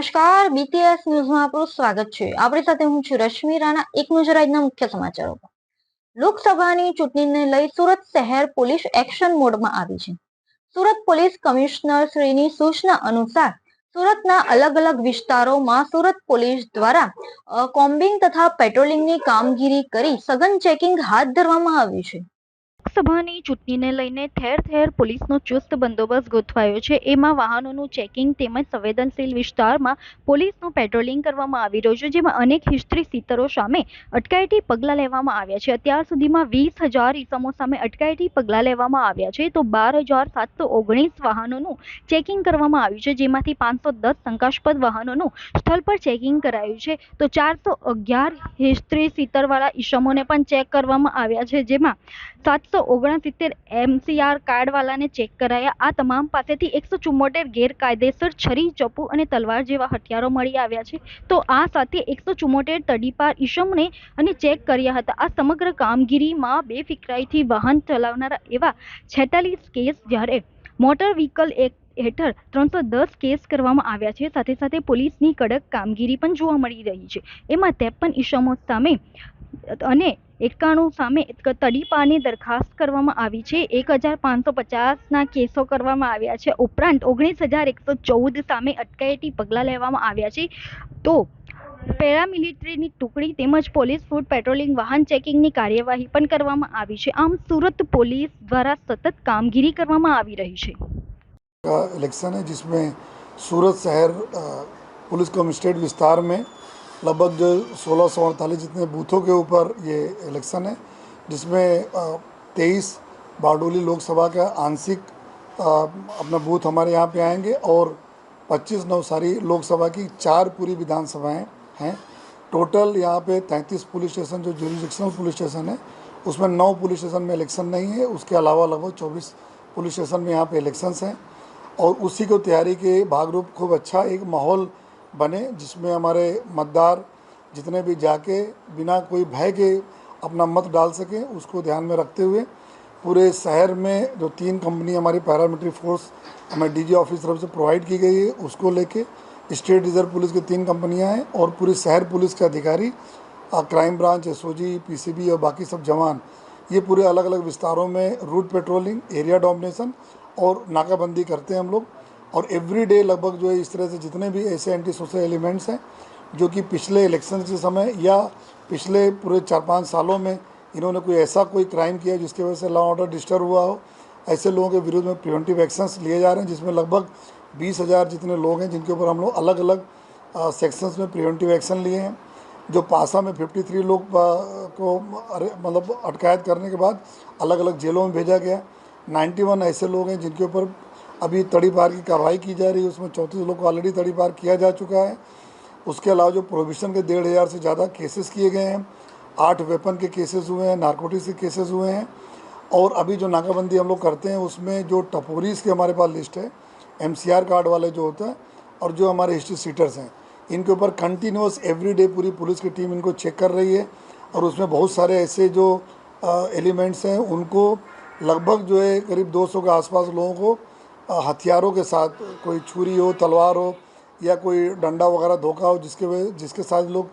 નમસ્કાર બીટીએસ ન્યૂઝમાં આપનું સ્વાગત છે. આપણી સાથે હું છું રશ્મિ રાણા, એક નજર આજના મુખ્ય સમાચારો લોકસભાની ચૂંટણીને લઈ સુરત શહેર પોલીસ એક્શન મોડમાં આવી છે. સુરત પોલીસ કમિશનર શ્રીની સૂચના અનુસાર, સુરતના અલગ અલગ વિસ્તારોમાં સુરત પોલીસ દ્વારા કોમ્બિંગ તથા પેટ્રોલિંગની કામગીરી કરી સઘન ચેકિંગ હાથ ધરવામાં આવ્યું છે. લોકસભાની ચૂંટણીને લઈને ઠેર ઠેર પોલીસનો ચુસ્ત બંદોબસ્ત ગોઠવાયો છે. એમાં વાહનોનું ચેકિંગ તેમજ સંવેદનશીલ વિસ્તારમાં પોલીસનું પેટ્રોલિંગ કરવામાં આવી રહ્યું છે, જેમાં અનેક હિસ્ટ્રી સીતરો સામે અટકાયતી પગલાં લેવામાં આવ્યા છે. અત્યાર સુધીમાં વીસ હજાર ઇસમો સામે અટકાયતી પગલાં લેવામાં આવ્યા છે, તો બાર હજાર સાતસો ઓગણીસ વાહનોનું ચેકિંગ કરવામાં આવ્યું છે, જેમાંથી પાંચસો દસ શંકાસ્પદ વાહનોનું સ્થળ પર ચેકિંગ કરાયું છે. તો ચારસો અગિયાર હિસ્ટ્રી સીતરવાળા ઇસમોને પણ ચેક કરવામાં આવ્યા છે, જેમાં સાતસો ઓગણસિત્તેર એમસીઆર કાર્ડવાલાને ચેક કરાયા. આ તમામ પાસેથી એકસો ચુમ્મોતેર ગેરકાયદેસર છરી, ચપ્પુ અને તલવાર જેવા હથિયારો મળી આવ્યા છે. તો આ સાથે એકસો ચુમ્મોતેર તડીપાર ઈસમને અને ચેક કર્યા હતા. આ સમગ્ર કામગીરીમાં બેફિકરાઈથી વાહન ચલાવનારા એવા છેતાલીસ કેસ જ્યારે મોટર વ્હીકલ એક્ટ હેઠળ ત્રણસો દસ કેસ કરવામાં આવ્યા છે. સાથે સાથે પોલીસની કડક કામગીરી પણ જોવા મળી રહી છે. એમાં ત્રેપન ઈસમો સામે અને એકાણું સામે તડીપારની દરખાસ્ત કરવામાં આવી છે એક હજાર પાંચસો પચાસના કેસો કરવામાં આવ્યા છે ઉપરાંત ઓગણીસ હજાર એકસો ચૌદ સામે અટકાયતી પગલાં લેવામાં આવ્યા છે તો પેરામિલિટરીની ટુકડી તેમજ પોલીસ ફૂડ પેટ્રોલિંગ વાહન ચેકિંગની કાર્યવાહી પણ કરવામાં આવી છે આમ સુરત પોલીસ દ્વારા સતત કામગીરી કરવામાં આવી રહી છે का इलेक्शन है जिसमें सूरत शहर अ, पुलिस कमिश्नरेट विस्तार में लगभग जो सोलह सौ अड़तालीस जितने बूथों के ऊपर ये इलेक्शन है, जिसमें तेईस बारडोली लोकसभा का आंशिक अपना बूथ हमारे यहाँ पे आएँगे और 25 नवसारी लोकसभा की चार पूरी विधानसभाएँ हैं। टोटल यहाँ पे 33 पुलिस स्टेशन, जो जुरिडिक्शनल पुलिस स्टेशन है, उसमें नौ पुलिस स्टेशन में इलेक्शन नहीं है। उसके अलावा लगभग 24 पुलिस स्टेशन में यहाँ पे इलेक्शंस हैं। और उसी को तैयारी के भाग रूप खूब अच्छा एक माहौल बने, जिसमें हमारे मतदार जितने भी जाके बिना कोई भय के अपना मत डाल सकें, उसको ध्यान में रखते हुए पूरे शहर में जो तीन कंपनी हमारी पैरामिलिट्री फोर्स हमें डीजी ऑफ़िस तरफ़ से प्रोवाइड की गई है, उसको लेके स्टेट रिज़र्व पुलिस की तीन कंपनियाँ हैं और पूरे शहर पुलिस के अधिकारी क्राइम ब्रांच एस पीसीबी और बाकी सब जवान। ये पूरे अलग अलग विस्तारों में रूट पेट्रोलिंग एरिया डोमिनेशन और नाकाबंदी करते हैं हम लोग। और एवरी डे लगभग जो है इस तरह से जितने भी ऐसे एंटी सोशल एलिमेंट्स हैं, जो कि पिछले इलेक्शन के समय या पिछले पूरे चार पाँच सालों में इन्होंने कोई ऐसा कोई क्राइम किया जिसकी वजह से लॉ ऑर्डर डिस्टर्ब हुआ हो, ऐसे लोगों के विरुद्ध में प्रिवेंटिव एक्शंस लिए जा रहे हैं, जिसमें लगभग बीस हज़ार जितने लोग हैं जिनके ऊपर हम लोग अलग अलग सेक्शंस में प्रिवेंटिव एक्शन लिए हैं। जो पासा में 53 लोग को मतलब अटकायत करने के बाद अलग अलग जेलों में भेजा गया। 91 ऐसे लोग हैं जिनके ऊपर अभी तड़ी पार की कार्रवाई की जा रही है। उसमें चौंतीस लोग को ऑलरेडी तड़ी पार किया जा चुका है। उसके अलावा जो प्रोहिबिशन के डेढ़ हज़ार से ज़्यादा केसेस किए गए हैं, आठ वेपन के केसेस हुए हैं नारकोटिक्स के केसेस हुए हैं। और अभी जो नाकाबंदी हम लोग करते हैं, उसमें जो टपोरीज के हमारे पास लिस्ट है एमसीआर कार्ड वाले जो होता है और जो हमारे हिस्ट्री सीटर्स हैं, इनके ऊपर कंटिन्यूस एवरी पूरी पुलिस की टीम इनको चेक कर रही है। और उसमें बहुत सारे ऐसे जो एलिमेंट्स हैं, उनको लगभग जो है करीब 200 के आसपास लोगों को हथियारों के साथ, कोई छुरी हो, तलवार हो, या कोई डंडा वगैरह धोखा हो, जिसके वजह जिसके साथ लोग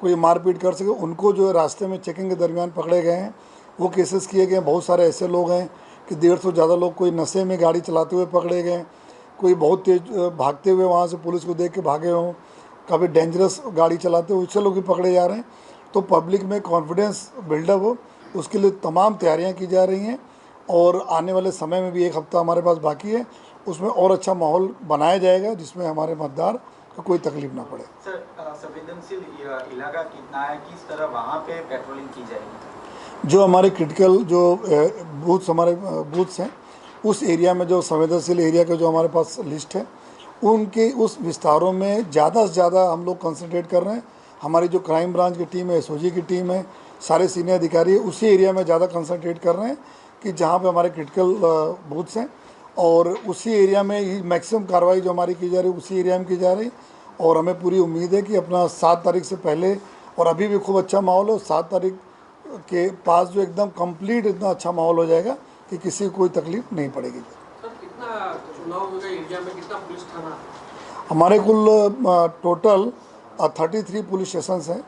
कोई मारपीट कर सके, उनको जो है रास्ते में चेकिंग के दरमियान पकड़े गए हैं। वो केसेस किए गए हैं। बहुत सारे ऐसे लोग हैं कि डेढ़ सौ ज़्यादा लोग कोई नशे में गाड़ी चलाते हुए पकड़े गए कोई बहुत तेज भागते हुए वहाँ से पुलिस को देख के भागे हों। काफ़ी डेंजरस गाड़ी चलाते हुए उससे लोग भी पकड़े जा रहे हैं। तो पब्लिक में कॉन्फिडेंस बिल्डअप हो, उसके लिए तमाम तैयारियाँ की जा रही हैं। और आने वाले समय में भी एक हफ़्ता हमारे पास बाकी है उसमें और अच्छा माहौल बनाया जाएगा जिसमें हमारे मतदार को कोई तकलीफ़ ना पड़े। सर संवेदनशील इलाका कितना है? किस तरह वहाँ पे पेट्रोलिंग की जाएगी? जो हमारे क्रिटिकल जो बूथ्स हमारे बूथ्स हैं उस एरिया में जो संवेदनशील एरिया का जो हमारे पास लिस्ट है उनके उस विस्तारों में ज़्यादा से ज़्यादा हम लोग कंसनट्रेट कर रहे हैं। हमारी जो क्राइम ब्रांच की टीम है एसओजी की टीम है सारे सीनियर अधिकारी उसी एरिया में ज़्यादा कंसंट्रेट कर रहे हैं कि जहाँ पे हमारे क्रिटिकल बूथ्स हैं और उसी एरिया में ही मैक्सिमम कार्रवाई जो हमारी की जा रही है उसी एरिया में की जा रही है और हमें पूरी उम्मीद है कि अपना सात तारीख से पहले और अभी भी खूब अच्छा माहौल है सात तारीख के पास जो एकदम कंप्लीट इतना अच्छा माहौल हो जाएगा कि किसी को कोई तकलीफ़ नहीं पड़ेगी। हमारे कुल total thirty three police station हैं।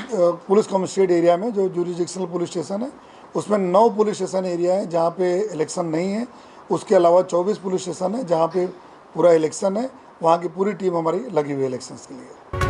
पुलिस कमिश्नरेट एरिया में, जो जुरिडिक्शनल पुलिस स्टेशन है, उसमें नौ पुलिस स्टेशन एरिया है, जहाँ पे इलेक्शन नहीं है। उसके अलावा चौबीस पुलिस स्टेशन है, जहाँ पे पूरा इलेक्शन है। वहाँ की पूरी टीम हमारी लगी हुई है इलेक्शन के लिए।